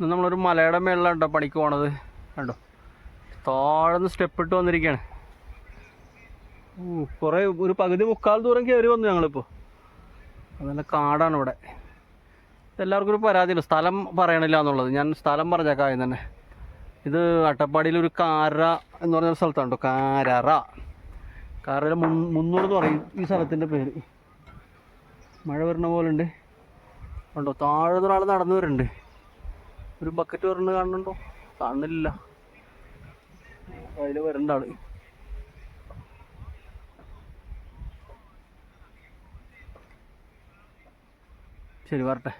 ഇത് നമ്മളൊരു മലയുടെ മേളിലാണ് കേട്ടോ പണിക്ക് പോണത്. കണ്ടോ? താഴ്ന്ന് സ്റ്റെപ്പ് ഇട്ട് വന്നിരിക്കുകയാണ് കുറേ ഒരു പകുതി മുക്കാൽ ദൂരം കയറി വന്നു ഞങ്ങളിപ്പോൾ നല്ല കാടാണ് ഇവിടെ. എല്ലാവർക്കും ഒരു പരാതിയുണ്ട്. സ്ഥലം പറയണില്ല എന്നുള്ളത്. ഞാൻ സ്ഥലം പറഞ്ഞേക്കാം ആദ്യം തന്നെ. ഇത് അട്ടപ്പാടിയിൽ ഒരു കാര എന്ന് പറഞ്ഞ സ്ഥലത്താണ് കേട്ടോ കാരറ കാരറ മുന്നൂറ് എന്ന് പറയും ഈ സ്ഥലത്തിന്റെ പേര്. മഴ വരുന്ന പോലെ ഉണ്ട് കണ്ടോ? താഴെ ഒരാൾ നടന്നു വരുന്നുണ്ട്. ഒരു ബക്കറ്റ് വരുന്നത് കാണുന്നുണ്ടോ? കാണുന്നില്ല. അതിൽ വരണ്ട ആൾ. ശരി വരട്ടെ.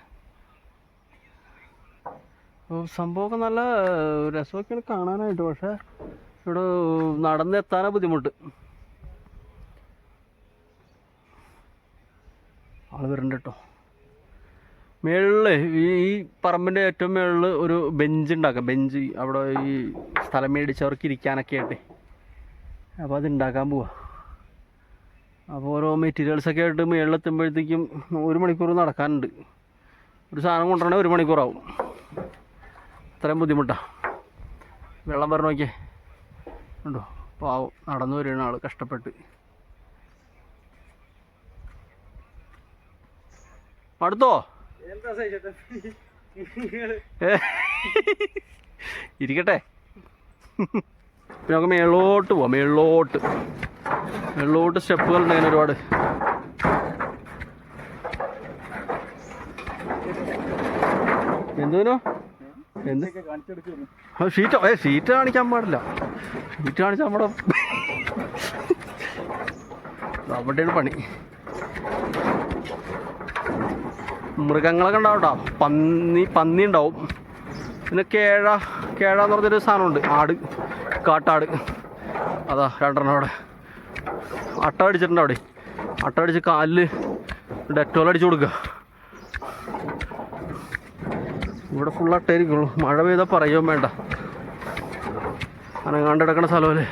സംഭവമൊക്കെ നല്ല രസമൊക്കെയാണ് കാണാനായിട്ട് പക്ഷേ ഇവിടെ നടന്നെത്താനാ ബുദ്ധിമുട്ട്. ആൾ വരണ്ട കേട്ടോ. മേളിൽ ഈ പറമ്പിന്റെ ഏറ്റവും മേളിൽ ഒരു ബെഞ്ച് ഉണ്ടാക്കാം. ബെഞ്ച് അവിടെ ഈ സ്ഥലം മേടിച്ചവർക്ക് ഇരിക്കാനൊക്കെ ആയിട്ട്. അപ്പോൾ അത് ഉണ്ടാക്കാൻ പോവാ. അപ്പോൾ ഓരോ മെറ്റീരിയൽസൊക്കെ ആയിട്ട് മേളിലെത്തുമ്പോഴത്തേക്കും ഒരു മണിക്കൂർ നടക്കാനുണ്ട്. ഒരു സാധനം കൊണ്ടുവരണമെങ്കിൽ ഒരു മണിക്കൂറാവും. അത്രയും ബുദ്ധിമുട്ടാണ് വെള്ളം വരണ നോക്കിയേ. ഉണ്ടോ പാവം. നടന്നു വരുന്ന ആൾ കഷ്ടപ്പെട്ട്. അടുത്തോ? ഇരിക്കട്ടെ. നമുക്ക് മേളോട്ട് പോവാം. മേളോട്ട് മേളോട്ട് സ്റ്റെപ്പുകൾ ഉണ്ടെങ്കിൽ അങ്ങനെ ഒരുപാട്. എന്തോ എന്ത്? ഷീറ്റ് ഏ ഷീറ്റ് കാണിക്കാൻ പാടില്ല. ഷീറ്റ് കാണിച്ചാൽ നമ്മുടെ അവിടെയാണ് പണി. മൃഗങ്ങളൊക്കെ ഉണ്ടാവും കേട്ടോ പന്നി പന്നി ഉണ്ടാവും. പിന്നെ കേഴ കേഴ എന്ന് പറഞ്ഞൊരു സാധനമുണ്ട്. ആട് കാട്ടാട്. അതാ രണ്ടെണ്ണം അവിടെ. അട്ട അടിച്ചിട്ടുണ്ട് അവിടെ. അട്ട അടിച്ച് കാലിൽ ഡെറ്റോൾ അടിച്ചു കൊടുക്കുക ഇവിടെ ഫുൾ അട്ടയായിരിക്കുള്ളൂ. മഴ പെയ്താൽ പറയുകയും വേണ്ട. അനങ്ങാണ്ട് കിടക്കണ സ്ഥലമല്ലേ?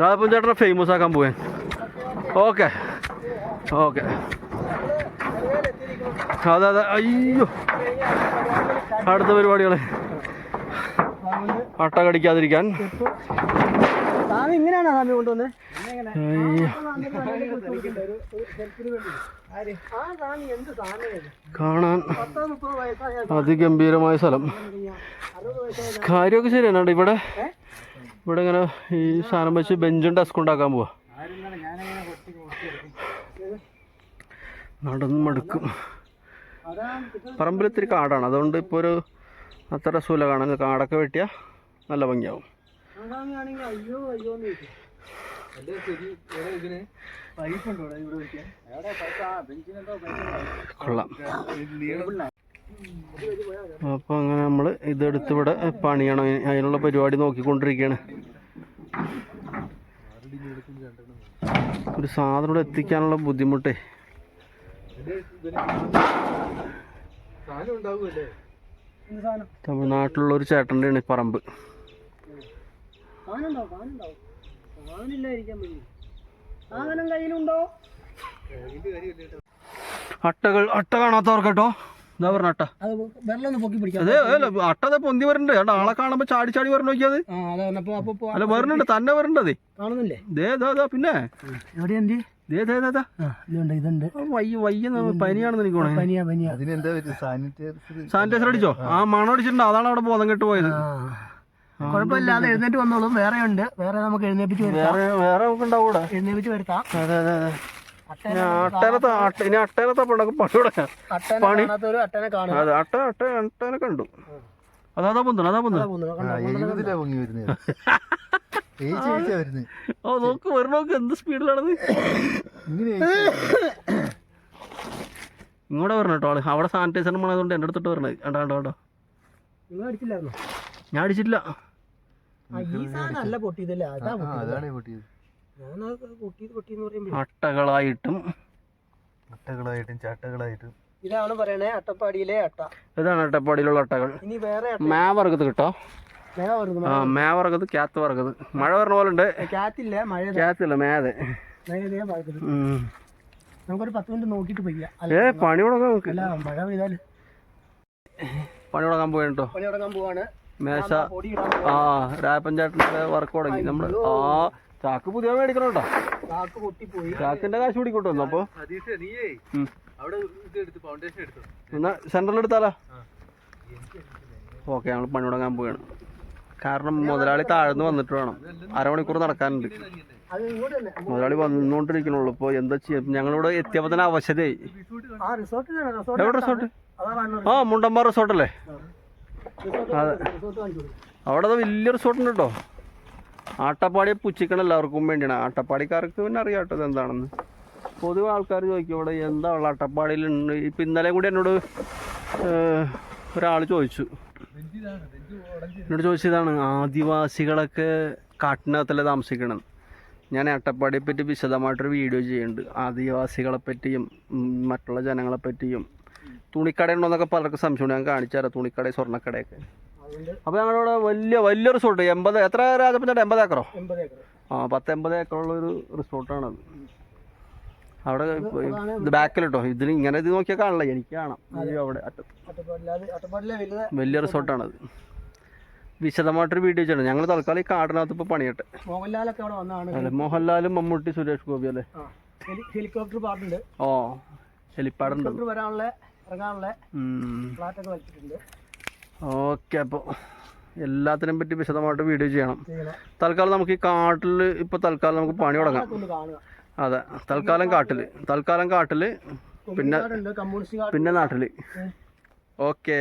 രാധപ്പൻ ചേട്ടനെ ഫേമസ് ആക്കാൻ പോവാൻ. ഓക്കെ ഓക്കെ അതെ അതെ. അയ്യോ. അടുത്ത പരിപാടികളെ. അട്ട കടിക്കാതിരിക്കാൻ. ഇങ്ങനെയാണോ സ്വാമി കൊണ്ടുവന്നത് കാണാൻ അതിഗംഭീരമായ സ്ഥലം. കാര്യമൊക്കെ ശരിയാണ്. ഇവിടെ ഇവിടെ ഇങ്ങനെ ഈ സാധനം വെച്ച് ബെഞ്ചും ഡെസ്ക് ഉണ്ടാക്കാൻ പോവാ. നടന്നും മടുക്കും. പറമ്പിൽ ഇത്തിരി കാടാണ്. അതുകൊണ്ട് ഇപ്പോൾ ഒരു അത്ര സൂല കാണാൻ. കാടൊക്കെ വെട്ടിയാൽ നല്ല ഭംഗിയാവും. കൊള്ളാം. അപ്പോൾ അങ്ങനെ നമ്മൾ ഇതെടുത്ത് ഇവിടെ പണിയണം. അതിനുള്ള പരിപാടി നോക്കിക്കൊണ്ടിരിക്കുകയാണ് ഒരു സാധനം ഇവിടെ എത്തിക്കാനുള്ള ബുദ്ധിമുട്ടേ. തമിഴ്നാട്ടിലുള്ള ഒരു ചേട്ടന്റെ ആണ് പറമ്പ്. അട്ടകൾ അട്ട കാണാത്തവർക്ക് കേട്ടോ. എന്താ പറഞ്ഞ അട്ട. അത് അട്ട അതെ പൊന്തി വരണ്ട്? കേട്ടോ ആളെ കാണുമ്പോ ചാടി ചാടി വരണ നോക്കിയത് അല്ല വരണുണ്ട് തന്നെ വരണ്ടത് കാണുന്നില്ലേ? ദേ ദാ ദാ പിന്നെ. എവിടെയാ ഇതുണ്ട് ഇതുണ്ട്. ആ, വയ്യ വയ്യ ന്ന് പനിയാണെന്ന് എനിക്ക് തോന്നുന്നത് പനിയാ പനിയാ. അതിനെന്താ സാനിറ്റൈസർ അടിച്ചോ? ആ. മണം അടിച്ചിട്ടുണ്ട്. അതാണ് അവിടെ ബോധം കെട്ട് പോയത്. കുഴപ്പമില്ലാതെ എഴുന്നേറ്റ് വന്നോളും. വേറെ ഉണ്ട്. വേറെ നമുക്ക് എഴുന്നേപ്പിച്ച് വേറെ വേറെ നമുക്ക് ഉണ്ടാവൂടെ? എഴുന്നേപ്പിച്ച് വരുത്താം. അതെ അതെ അതെ. അട്ടനെ ഇനി അട്ടേനത്തെ അട്ട ഇനി അട്ടേനത്തെ പണ്ടൊക്കെ പണിയുടെ അതെ അട്ട അട്ട അട്ടേനെ കണ്ടു. അതാ അതാ പൊന്തണം അതാ പൊന്തണം. പൊങ്ങി വരുന്നത്. ഓ നോക്ക് വരണോക്ക് എന്ത് സ്പീഡിലാണത്. ഇങ്ങോട്ട് വരണം കേട്ടോ ആൾ. അവിടെ സാനിറ്റൈസർ പോണതുകൊണ്ട് എന്റെ അടുത്തിട്ട് വരണത് കണ്ടോ കണ്ടോ കണ്ടോ? ഞാൻ അടിച്ചിട്ടില്ല. അട്ടകളായിട്ടും. അട്ടകളായിട്ടും ചാട്ടകളായിട്ടും. ഇതാണ് പറയണേ അട്ടപ്പാടിയിലെ അട്ട. ഇതാണ് അട്ടപ്പാടിയിലുള്ള അട്ടകൾ. ഇനി വേറെ അട്ട മേ വറുക്കത് കിട്ടോ? മഴ വരുന്നു ആ മേ വറുക്കത് ക്യാത്ത് വറുക്കത് മഴ വരണ പോലെ ഉണ്ട് മഴ ക്യാത്തില്ല മേതെ മഴ ഉം. നമുക്കൊരു പത്ത് മിനിറ്റ് നോക്കിയിട്ട് പോയി ഏ പണി തുടങ്ങാം നമുക്ക്. മഴ പെയ്താൽ പണി തുടങ്ങാൻ കേട്ടോ പണി തുടങ്ങാൻ പോവാണ്. മേശ ആ രാജ പഞ്ചായത്തിന്റെ വർക്ക് തുടങ്ങി. നമ്മൾ ആ ചാക്ക് പുതിയ മേടിക്കണം കേട്ടോ. ചാക്ക് പൊട്ടിപ്പോയി. ചാക്കിന്റെ കാശ് പിടിക്കൂട്ടോ അപ്പൊ? സതീഷ് നീയേ. ഉം. അവിടെ ഇത് എടുത്ത് ഫൗണ്ടേഷൻ എടുത്തു? എന്നാ സെന്ററിൽ എടുത്താലോ? ഓക്കെ നമ്മൾ പണി തുടങ്ങാൻ പോവുകയാണ് കാരണം മുതലാളി താഴ്ന്നു വന്നിട്ട് വേണം. അരമണിക്കൂർ നടക്കാനുണ്ട്. മുതലാളി വന്നുകൊണ്ടിരിക്കണുള്ളൂ ഇപ്പൊ എന്താ ചെയ്യാ? ഞങ്ങളിവിടെ എത്തിയപ്പോ തന്നെ അവശതയായി. എവിടെ റിസോർട്ട് ആ മുണ്ടമ്പാറ റിസോർട്ട് അല്ലേ? അതെ. അവിടെ അത് വലിയ റിസോർട്ട് ഉണ്ട് കേട്ടോ. ആട്ടപ്പാടിയെ പുച്ഛിക്കണം എല്ലാവർക്കും വേണ്ടിയാണ്. ആട്ടപ്പാടിക്കാർക്ക് പിന്നെ അറിയാം കേട്ടോ ഇത് എന്താണെന്ന്. പൊതുവെ ആൾക്കാർ ചോദിക്കും ഇവിടെ എന്താ ഉള്ള അട്ടപ്പാടിയിലുണ്ട് ഇപ്പം ഇന്നലെ കൂടി എന്നോട് ഒരാൾ ചോദിച്ചു. എന്നോട് ചോദിച്ചതാണ് ആദിവാസികളൊക്കെ കാട്ടിനകത്തല്ലേ താമസിക്കണം ഞാൻ അട്ടപ്പാടിയെ പറ്റി വിശദമായിട്ടൊരു വീഡിയോ ചെയ്യുന്നുണ്ട്. ആദിവാസികളെ പറ്റിയും മറ്റുള്ള ജനങ്ങളെ പറ്റിയും തുണിക്കട ഉണ്ടോന്നൊക്കെ പലർക്കും സംശയമുണ്ട്. ഞാൻ കാണിച്ചാറ് തുണിക്കട സ്വർണക്കടയൊക്കെ. അപ്പോൾ ഞങ്ങളിവിടെ വലിയ വലിയ റിസോർട്ട് എൺപത് എത്ര രാജപ്പൻ ചേട്ടാ? എൺപത് ഏക്കറോ? ആ പത്ത് എൺപത് ഏക്കറുള്ള ഒരു റിസോർട്ടാണത്. അവിടെ ഇത് ബാക്കിൽ കേട്ടോ ഇതിന് ഇങ്ങനെ ഇത് നോക്കിയാൽ കാണില്ല എനിക്ക് കാണാം. അവിടെ വലിയ റിസോർട്ടാണ് അത് റിസോർട്ടാണത്. വിശദമായിട്ടൊരു വീഡിയോ ചെയ്യണം ഞങ്ങൾ തൽക്കാലം ഈ കാടിനകത്ത് ഇപ്പോൾ പണിയട്ടെ. അല്ലേ മോഹൻലാലും മമ്മൂട്ടി സുരേഷ് ഗോപി അല്ലേ? ഹെലികോപ്റ്റർ പാട്ടുണ്ട്. ഓ വരാനുള്ള ഇറങ്ങാനുള്ള ഫ്ലാറ്റൊക്കെ വലിച്ചിട്ടുണ്ട്. ഓക്കെ അപ്പോൾ എല്ലാത്തിനെയും പറ്റി വിശദമായിട്ട് വീഡിയോ ചെയ്യണം. തൽക്കാലം നമുക്ക് ഈ കാട്ടിൽ ഇപ്പോൾ തൽക്കാലം നമുക്ക് പണി തുടങ്ങാം. അതെ. തൽക്കാലം കാട്ടിൽ തൽക്കാലം കാട്ടിൽ പിന്നെ പിന്നെ നാട്ടിൽ ഓക്കെ.